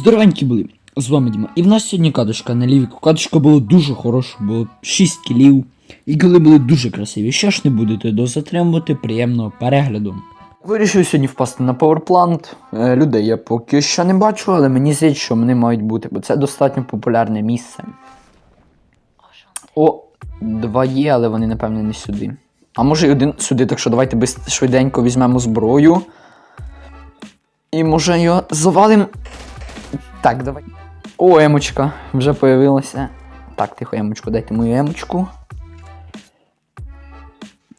Здоровенькі були. З вами Діма. І в нас сьогодні каточка на лівіку. Каточка була дуже хороша, було 6 кілів. І коли були дуже красиві. Що ж не будете дозатримувати приємного перегляду. Вирішив сьогодні впасти на пауерплант. Е, людей я поки що не бачу, але мені здається, що вони мають бути, бо це достатньо популярне місце. О, два є, але вони, напевне, не сюди. А може і один сюди, так що давайте швиденько візьмемо зброю. І може його завалим. Так, давай. О, емочка вже появилася. Так, тихо, емочку, дайте мою емочку.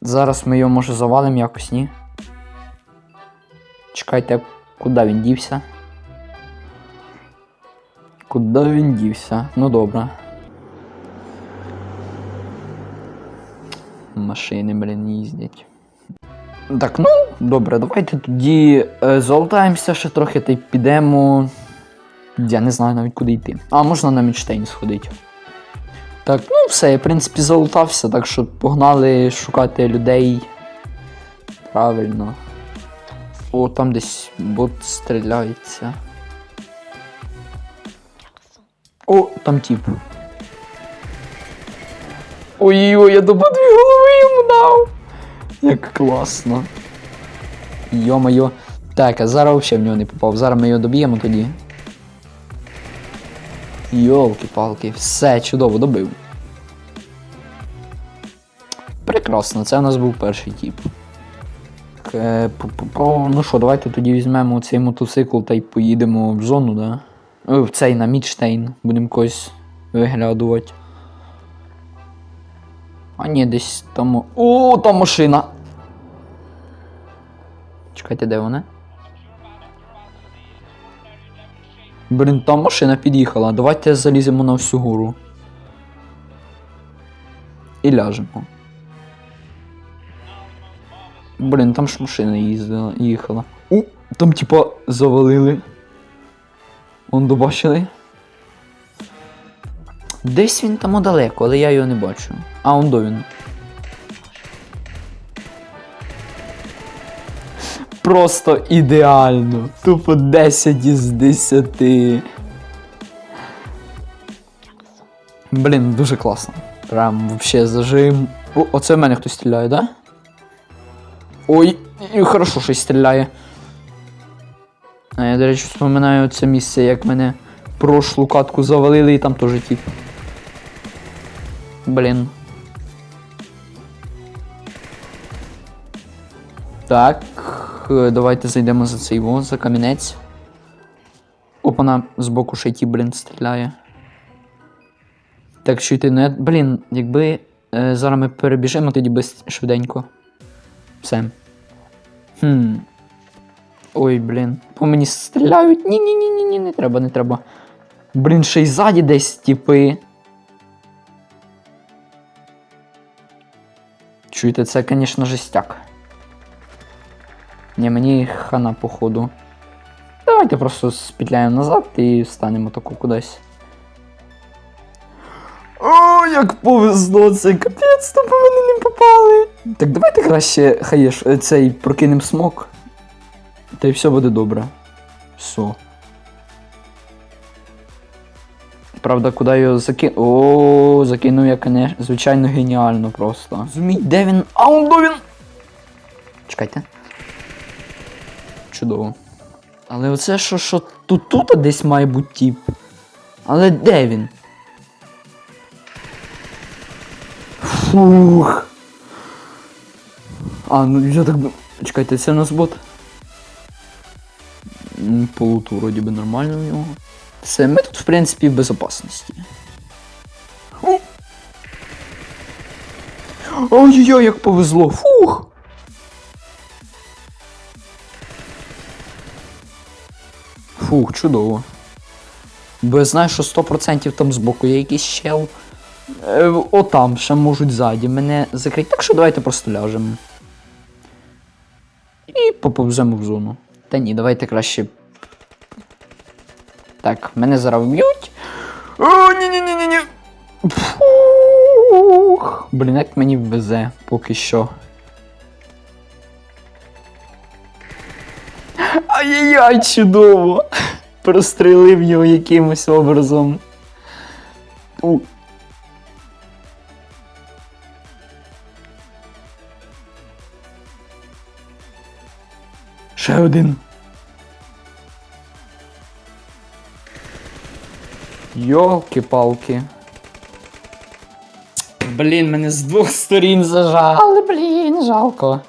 Зараз ми його може завалим якось, ні? Чекайте, куди він дівся? Куди він дівся? Ну добре. Машини, блін, їздять. Так, ну, добре, давайте тоді е, залутаємося ще трохи та й підемо. Я не знаю навіть куди йти. А, можна на Мідштейн сходити. Так, ну все, я в принципі залутався, так що погнали шукати людей. Правильно. О, там десь бот стріляється. О, там тип. Ой-ой, я до дві голови йому дав. Як класно. Йо-моє. Так, а зараз взагалі в нього не попав. Зараз ми його доб'ємо тоді. Йолки-палки, все чудово добив. Прекрасно, це у нас був перший тіп. Е. Ну що, давайте тоді візьмемо цей мотоцикл та й поїдемо в зону, да? О, в цей на Мідштейн. Будемо когось виглядувати. А ні, десь там. О, там машина! Чекайте, де вона? Блін, там машина під'їхала. Давайте заліземо на всю гору. І ляжемо. Блін, там ж машина їздила, їхала. У, там типа завалили. Вон добачили. Десь він там далеко, але я його не бачу. А, он до він. Просто ідеально. Тупо 10 із 10. Блін, дуже класно. Прям вообще зажим. О, оце в мене хтось стріляє, да? Ой, хорошо щось стріляє. А я, до речі, вспоминаю це місце, як мене прошлу катку завалили і там теж тіп. Блін. Так, е, давайте зайдемо за цей воз, за камінець. Опана збоку ще й ті, блін, стріляє. Так, що йти не. Блін, якби е, зараз ми перебіжимо тоді без швиденько. Все. Хм. Ой, блін. По мені стріляють. Ні-ні-ні, ні, не треба, не треба. Блін, ще й ззаді десь типи. Чуєте, це, звісно, жестяк. Ні, мені хана походу. Давайте просто спітляємо назад і встанемо таку кудись. О, як повезло, це капець, то мене не попали. Так давайте краще хаєш е, цей прокинем смок. Та й все буде добре. Все. Правда, куди його закину. О, закинув я, звичайно, геніально просто. Зуміть, де він? А он до він! Чекайте. Чудово. Але оце що, що тут тут десь має бути тіп. Але де він? Фух. А, ну я так. би- Чекайте, це у нас бот. М, вроді би нормально у нього. Все, ми тут, в принципі, в безопасності. Ой-ой-ой, як повезло! Фух! Фух, чудово. Бо я знаю, що 100% там збоку є якийсь чел. Е, о там, ще можуть ззаді мене закрити. Так що давайте просто ляжемо. І поповземо в зону. Та ні, давайте краще. Так, мене зараз вб'ють. О, ні-ні-ні-ні-ні. Блін, як мені везе поки що. Ай-яй-яй, чудово! прострелив його якимось образом. У. Ще один. Йолки-палки. Блін, мене з двох сторін зажали, блін, жалко.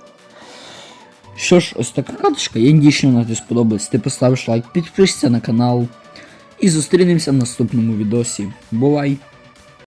Що ж, ось така карточка, Я дійсно вона тобі сподобалась. Ти поставиш лайк, підпишся на канал. І зустрінемося в наступному відосі. Бувай!